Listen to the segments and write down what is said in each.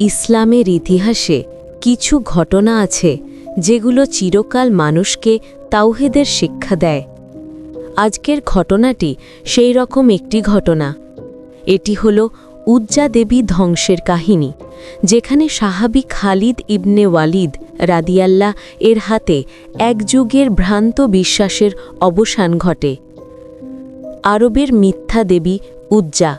ইসলামের ইতিহাসে কিছু ঘটনা আছে যেগুলো চিরকাল মানুষকে তাওহেদের শিক্ষা দেয়। আজকের ঘটনাটি সেই রকম একটি ঘটনা। এটি হল উজ্জা দেবী ধ্বংসের কাহিনী, যেখানে সাহাবি খালিদ ইবনে ওয়ালিদ রাদিয়াল্লাহ এর হাতে এক যুগের ভ্রান্ত বিশ্বাসের অবসান ঘটে। আরবের মিথ্যা দেবী উজ্জা।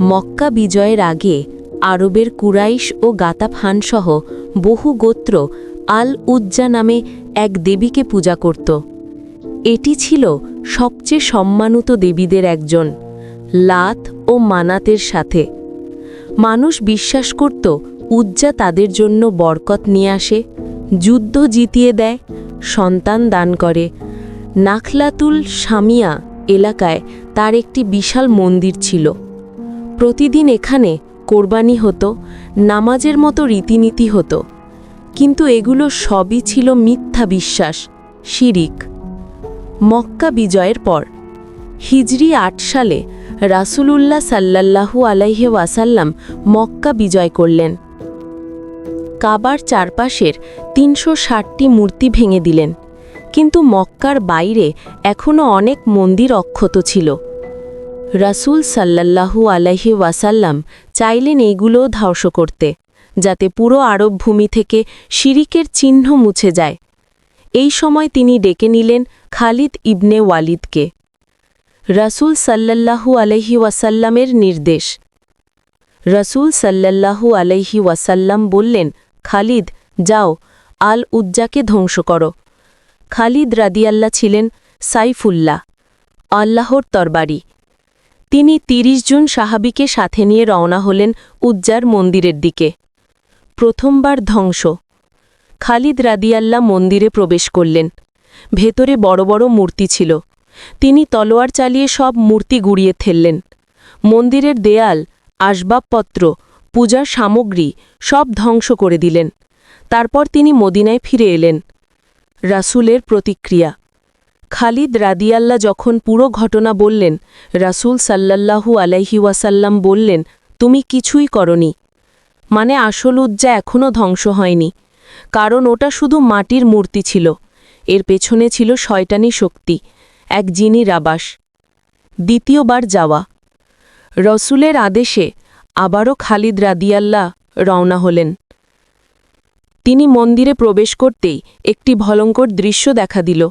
মক্কা বিজয়ের আগে আরবের কুরাইশ ও গাতাফানসহ বহু গোত্র আল উজ্জা নামে এক দেবীকে পূজা করত। এটি ছিল সবচেয়ে সম্মানিত দেবীদের একজন, লাত ও মানাতের সাথে। মানুষ বিশ্বাস করত, উজ্জা তাদের জন্য বরকত নিয়ে আসে, যুদ্ধ জিতিয়ে দেয়, সন্তান দান করে। নাখলাতুল সামিয়া এলাকায় তার একটি বিশাল মন্দির ছিল। প্রতিদিন এখানে কোরবানি হতো, নামাজের মতো রীতিনীতি হতো, কিন্তু এগুলো সবই ছিল মিথ্যা বিশ্বাস, শিরিক। মক্কা বিজয়ের পর, হিজরি আট সালে রাসূলুল্লাহ সাল্লাল্লাহু আলাইহে ওয়াসাল্লাম মক্কা বিজয় করলেন। কাবার চারপাশের তিনশো ষাটটি মূর্তি ভেঙে দিলেন, কিন্তু মক্কার বাইরে এখনও অনেক মন্দির অক্ষত ছিল। রাসূল সাল্লাল্লাহু আলাইহি ওয়াসাল্লাম চাইলেন এইগুলোও ধ্বংস করতে, যাতে পুরো আরব ভূমি থেকে শিরিকের চিহ্ন মুছে যায়। এই সময় তিনি ডেকে নিলেন খালিদ ইবনে ওয়ালিদকে। রাসূল সাল্লাল্লাহু আলাইহি ওয়াসাল্লামের নির্দেশ। রাসূল সাল্লাল্লাহু আলাইহি ওয়াসাল্লাম বললেন, খালিদ, যাও আল উজ্জাকে ধ্বংস করো। খালিদ রাদিয়াল্লা ছিলেন সাইফুল্লাহ, আল্লাহর তরবারি। তিনি তিরিশ জন সাহাবিকে সাথে নিয়ে রওনা হলেন উজ্জার মন্দিরের দিকে। প্রথমবার ধ্বংস। খালিদ রাদিয়াল্লা মন্দিরে প্রবেশ করলেন। ভেতরে বড় বড় মূর্তি ছিল। তিনি তলোয়ার চালিয়ে সব মূর্তি গুড়িয়ে ফেললেন। মন্দিরের দেয়াল, আসবাবপত্র, পূজার সামগ্রী সব ধ্বংস করে দিলেন। তারপর তিনি মদিনায় ফিরে এলেন। রাসূলের প্রতিক্রিয়া। খালিদ রাদিয়াল্লা যখন পুরো ঘটনা বললেন, রাসূল সাল্লাল্লাহু আলাইহি ওয়াসাল্লাম বললেন, তুমি কিছুই করনি। মানে আসল উজ্জা এখনও ধ্বংস হয়নি। কারণ ওটা শুধু মাটির মূর্তি ছিল। এর পেছনে ছিল শয়তানি শক্তি, এক জিনির আবাস। দ্বিতীয়বার যাওয়া। রসুলের আদেশে আবারও খালিদ রাদিয়াল্লা রওনা হলেন। তিনি মন্দিরে প্রবেশ করতেই একটি ভয়ঙ্কর দৃশ্য দেখা দিল।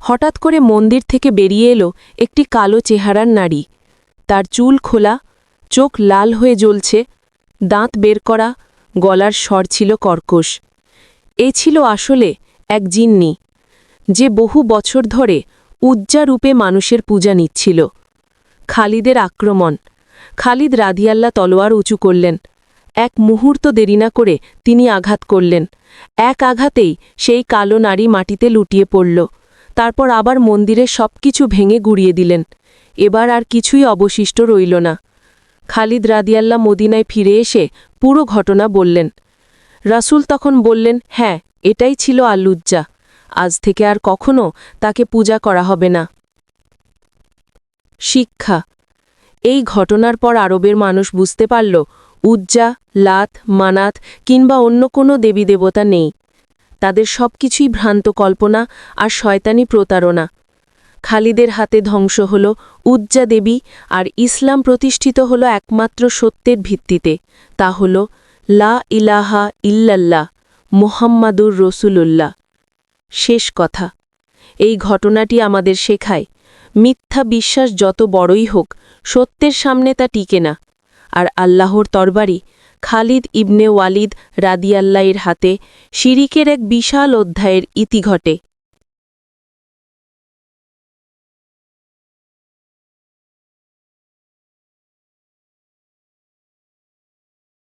হঠাৎ করে মন্দির থেকে বেরিয়ে এলো একটি কালো চেহারার নারী। তার চুল খোলা, চোখ লাল হয়ে জ্বলছে, দাঁত বের করা, গলার স্বর ছিল কর্কশ। এ ছিল আসলে এক জিন্নি, যে বহু বছর ধরে উজ্জা রূপে মানুষের পূজা নিচ্ছিল। খালিদের আক্রমণ, খালিদ রাধিয়াল্লা তলোয়ার উঁচু করলেন, এক মুহূর্ত দেরি না করে তিনি আঘাত করলেন। এক আঘাতেই সেই কালো নারী মাটিতে লুটিয়ে পড়ল। তারপর আবার মন্দিরে সব কিছু ভেঙে গুড়িয়ে দিলেন। এবার আর কিছুই অবশিষ্ট রইল না। খালিদ রাদিয়াল্লা মদিনায় ফিরে এসে পুরো ঘটনা বললেন। রাসূল তখন বললেন হ্যাঁ এটাই ছিল আল্লুজ্জা। আজ থেকে আর কখনো তাকে পূজা করা হবে না। শিক্ষা। এই ঘটনার পর আরবের মানুষ বুঝতে পারল, উজ্জা, লাত, মানাত কিংবা অন্য কোনো দেবী দেবতা নেই। তাদের সবকিছুই ভ্রান্ত কল্পনা আর শয়তানি প্রতারণা। খালিদের হাতে ধ্বংস হল উজ্জা দেবী আর ইসলাম প্রতিষ্ঠিত হল একমাত্র সত্যের ভিত্তিতে। তা হল লা ইলাহা ইল্লাল্লাহ মোহাম্মাদুর রসুলুল্লাহ। শেষ কথা। এই ঘটনাটি আমাদের শেখায়, মিথ্যা বিশ্বাস যত বড়ই হোক, সত্যের সামনে তা টিকে না। আর আল্লাহর তরবারি খালিদ ইবনে ওয়ালিদ রাদিয়াল্লাইয়ের হাতে শিরিকের এক বিশাল অধ্যায়ের ইতি ঘটে।